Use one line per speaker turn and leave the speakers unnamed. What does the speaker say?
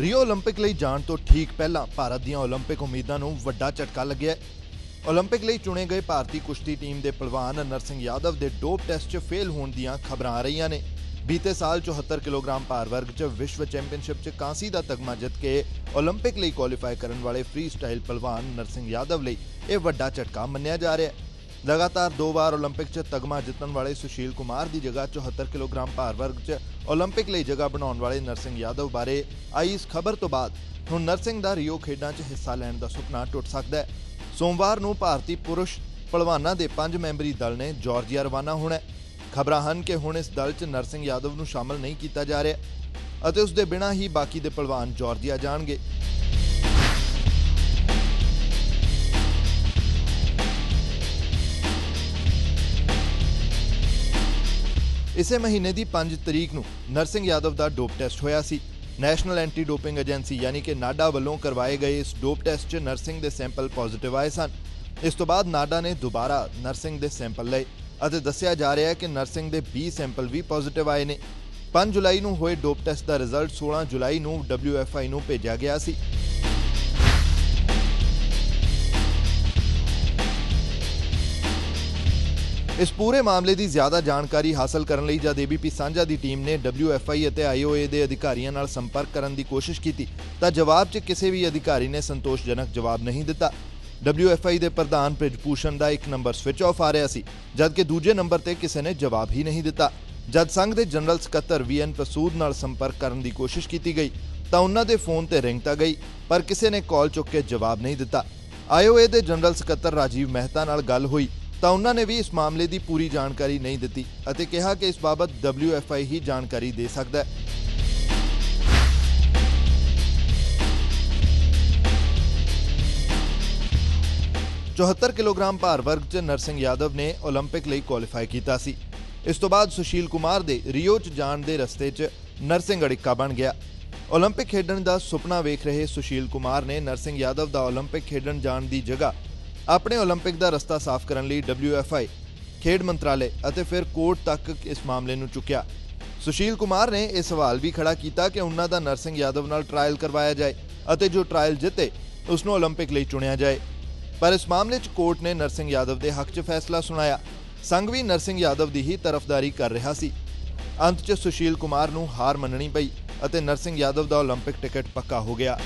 Rio 올림픽 ਲਈ ਜਾਣ ਤੋਂ ਠੀਕ ਪਹਿਲਾਂ ਭਾਰਤ ਦੀਆਂ 올림픽 ਉਮੀਦਾਂ ਨੂੰ ਵੱਡਾ ਝਟਕਾ ਲੱਗਿਆ ਹੈ 올림픽 ਲਈ ਚੁਣੇ ਗਏ ਭਾਰਤੀ ਕੁਸ਼ਤੀ ਟੀਮ ਦੇ ਪਹਿਲਵਾਨ ਨਰਸਿੰਘ ਯਾਦਵ ਦੇ ਡੋਪ ਟੈਸਟ 'ਚ ਫੇਲ ਹੋਣ ਦੀਆਂ ਖਬਰਾਂ ਆ ਰਹੀਆਂ ਨੇ ਬੀਤੇ ਸਾਲ 74 ਕਿਲੋਗ੍ਰਾਮ ਭਾਰ ਵਰਗ 'ਚ ਵਿਸ਼ਵ ਚੈਂਪੀਅਨਸ਼ਿਪ 'ਚ ਕਾਂਸੀ ਦਾ ਤਗਮਾ ਜਿੱਤ ਕੇ 올림픽 ਲਈ ਕੁਆਲੀਫਾਈ ਕਰਨ ਵਾਲੇ ਫ੍ਰੀ ਸਟਾਈਲ ਪਹਿਲਵਾਨ ਨਰਸਿੰਘ ਯਾਦਵ ਲਈ ਇਹ ਵੱਡਾ ਝਟਕਾ ਮੰਨਿਆ ਜਾ ਰਿਹਾ ਹੈ ਲਗਾਤਾਰ ਦੋ ਵਾਰ 올림픽 'ਚ ਤਗਮਾ ਜਿੱਤਣ ਵਾਲੇ ਸੁਸ਼ੀਲ ਕੁਮਾਰ ਦੀ ਜਗ੍ਹਾ 74 ਕਿਲੋਗ੍ਰਾਮ ਭਾਰ ਵਰਗ 'ਚ 올림픽 ਲਈ ਜਗ੍ਹਾ ਬਣਾਉਣ ਵਾਲੇ ਨਰਸਿੰਘ ਯਾਦਵ ਬਾਰੇ ਆਈ ਇਸ ਖਬਰ ਤੋਂ ਬਾਅਦ ਹੁਣ ਨਰਸਿੰਘ ਦਾ ਰੀਓ ਖੇਡਾਂ 'ਚ ਹਿੱਸਾ ਲੈਣ ਦਾ ਸੁਪਨਾ ਟੁੱਟ ਸਕਦਾ ਹੈ ਸੋਮਵਾਰ ਨੂੰ ਭਾਰਤੀ ਪੁਰਸ਼ ਪਹਿਲਵਾਨਾਂ ਦੇ ਪੰਜ ਮੈਂਬਰੀ ਦਲ ਨੇ ਜਾਰਜੀਆ ਰਵਾਨਾ ਹੋਣਾ ਹੈ ਖਬਰਾਂ ਹਨ ਕਿ ਹੁਣ ਇਸ ਦਲ 'ਚ ਨਰਸਿੰਘ ਯਾਦਵ ਨੂੰ ਸ਼ਾਮਲ ਨਹੀਂ ਕੀਤਾ ਜਾ ਰਿਹਾ ਅਤੇ ਉਸ ਦੇ ਬਿਨਾਂ ਹੀ ਬਾਕੀ ਦੇ ਪਹਿਲਵਾਨ ਜਾਰਜੀਆ ਜਾਣਗੇ ਇਸੇ ਮਹੀਨੇ ਦੀ 5 ਤਰੀਕ ਨੂੰ ਨਰਸਿੰਘ ਯਾਦਵ ਦਾ ਡੋਪ ਟੈਸਟ ਹੋਇਆ ਸੀ। ਨੈਸ਼ਨਲ ਐਂਟੀ ਡੋਪਿੰਗ ਏਜੰਸੀ ਯਾਨੀ ਕਿ ਨਾਡਾ ਵੱਲੋਂ ਕਰਵਾਏ ਗਏ ਇਸ ਡੋਪ ਟੈਸਟ 'ਚ ਨਰਸਿੰਘ ਦੇ ਸੈਂਪਲ ਪੋਜ਼ਿਟਿਵ ਆਏ ਸਨ। ਇਸ ਤੋਂ ਬਾਅਦ ਨਾਡਾ ਨੇ ਦੁਬਾਰਾ ਨਰਸਿੰਘ ਦੇ ਸੈਂਪਲ ਲਏ ਅਤੇ ਦੱਸਿਆ ਜਾ ਰਿਹਾ ਹੈ ਕਿ ਨਰਸਿੰਘ ਦੇ 20 ਸੈਂਪਲ ਵੀ ਪੋਜ਼ਿਟਿਵ ਆਏ ਨੇ। 5 ਜੁਲਾਈ ਨੂੰ ਹੋਏ ਡੋਪ ਟੈਸਟ ਦਾ ਰਿਜ਼ਲਟ 16 ਜੁਲਾਈ ਨੂੰ WFI ਨੂੰ ਭੇਜਿਆ ਗਿਆ ਸੀ। ਇਸ ਪੂਰੇ ਮਾਮਲੇ ਦੀ ਜ਼ਿਆਦਾ ਜਾਣਕਾਰੀ ਹਾਸਲ ਕਰਨ ਲਈ ਜਦ ABP ਸਾਂਝਾ ਦੀ ਟੀਮ ਨੇ WFI ਅਤੇ IOA ਦੇ ਅਧਿਕਾਰੀਆਂ ਨਾਲ ਸੰਪਰਕ ਕਰਨ ਦੀ ਕੋਸ਼ਿਸ਼ ਕੀਤੀ, ਤਾਂ ਜਵਾਬ 'ਚ ਕਿਸੇ ਵੀ ਅਧਿਕਾਰੀ ਨੇ ਸੰਤੋਸ਼ਜਨਕ ਜਵਾਬ ਨਹੀਂ ਦਿੱਤਾ। WFI ਦੇ ਪ੍ਰਧਾਨ ਪ੍ਰਿਜਪੂਸ਼ਨ ਦਾ ਇੱਕ ਨੰਬਰ ਸਵਿਚ ਆਫ ਆ ਰਿਹਾ ਸੀ, ਜਦਕਿ ਦੂਜੇ ਨੰਬਰ ਤੇ ਕਿਸੇ ਨੇ ਜਵਾਬ ਹੀ ਨਹੀਂ ਦਿੱਤਾ। ਜਦ ਸੰਘ ਦੇ ਜਨਰਲ ਸਕੱਤਰ ਵੀਐਨ ਪ੍ਰਸੂਦ ਨਾਲ ਸੰਪਰਕ ਕਰਨ ਦੀ ਕੋਸ਼ਿਸ਼ ਕੀਤੀ ਗਈ, ਤਾਂ ਉਹਨਾਂ ਦੇ ਫੋਨ ਤੇ ਰਿੰਗ ਤਾਂ ਗਈ, ਪਰ ਕਿਸੇ ਨੇ ਕਾਲ ਚੁੱਕ ਕੇ ਜਵਾਬ ਨਹੀਂ ਦਿੱਤਾ। ਆਈਓਏ ਦੇ ਜਨਰਲ ਸਕੱਤਰ ਰਾਜੀਵ ਮਹਿਤਾ ਨਾਲ ਗੱਲ ਹੋਈ ਤਾਂ ਉਹਨਾਂ ਨੇ ਵੀ ਇਸ ਮਾਮਲੇ ਦੀ ਪੂਰੀ ਜਾਣਕਾਰੀ ਨਹੀਂ ਦਿੱਤੀ ਅਤੇ ਕਿਹਾ ਕਿ ਇਸ ਬਾਬਤ WFI ਹੀ ਜਾਣਕਾਰੀ ਦੇ ਸਕਦਾ ਹੈ 74 ਕਿਲੋਗ੍ਰਾਮ ਭਾਰ ਵਰਗ 'ਚ ਨਰਸਿੰਘ ਯਾਦਵ ਨੇ 올림픽 ਲਈ ਕੁਆਲੀਫਾਈ ਕੀਤਾ ਸੀ ਇਸ ਤੋਂ ਬਾਅਦ ਸੁਸ਼ੀਲ ਕੁਮਾਰ ਦੇ ਰੀਓ 'ਚ ਜਾਣ ਦੇ ਰਸਤੇ 'ਚ ਨਰਸਿੰਘ ਅੜਿੱਕਾ ਬਣ ਗਿਆ 올림픽 ਖੇਡਣ ਦਾ ਸੁਪਨਾ ਵੇਖ ਰਹੇ ਸੁਸ਼ੀਲ ਕੁਮਾਰ ਨੇ ਨਰਸਿੰਘ ਯਾਦਵ ਦਾ 올림픽 ਖੇਡਣ ਜਾਣ ਦੀ ਜਗ੍ਹਾ ਆਪਣੇ 올림픽 ਦਾ ਰਸਤਾ ਸਾਫ਼ ਕਰਨ ਲਈ WFI ਖੇਡ ਮੰਤਰਾਲੇ ਅਤੇ ਫਿਰ ਕੋਰਟ ਤੱਕ ਇਸ ਮਾਮਲੇ ਨੂੰ ਚੁੱਕਿਆ ਸੁਸ਼ੀਲ ਕੁਮਾਰ ਨੇ ਇਹ ਸਵਾਲ ਵੀ ਖੜਾ ਕੀਤਾ ਕਿ ਉਹਨਾਂ ਦਾ ਨਰਸਿੰਘ ਯਾਦਵ ਨਾਲ ਟ੍ਰਾਇਲ ਕਰਵਾਇਆ ਜਾਏ ਅਤੇ ਜੋ ਟ੍ਰਾਇਲ ਜਿੱਤੇ ਉਸ ਨੂੰ 올림픽 ਲਈ ਚੁਣਿਆ ਜਾਏ ਪਰ ਇਸ ਮਾਮਲੇ 'ਚ ਕੋਰਟ ਨੇ ਨਰਸਿੰਘ ਯਾਦਵ ਦੇ ਹੱਕ 'ਚ ਫੈਸਲਾ ਸੁਣਾਇਆ ਸੰਘ ਵੀ ਨਰਸਿੰਘ ਯਾਦਵ ਦੀ ਹੀ ਤਰਫਦਾਰੀ ਕਰ ਰਿਹਾ ਸੀ ਅੰਤ 'ਚ ਸੁਸ਼ੀਲ ਕੁਮਾਰ ਨੂੰ ਹਾਰ ਮੰਨਣੀ ਪਈ ਅਤੇ ਨਰਸਿੰਘ ਯਾਦਵ ਦਾ 올림픽 ਟਿਕਟ ਪੱਕਾ ਹੋ ਗਿਆ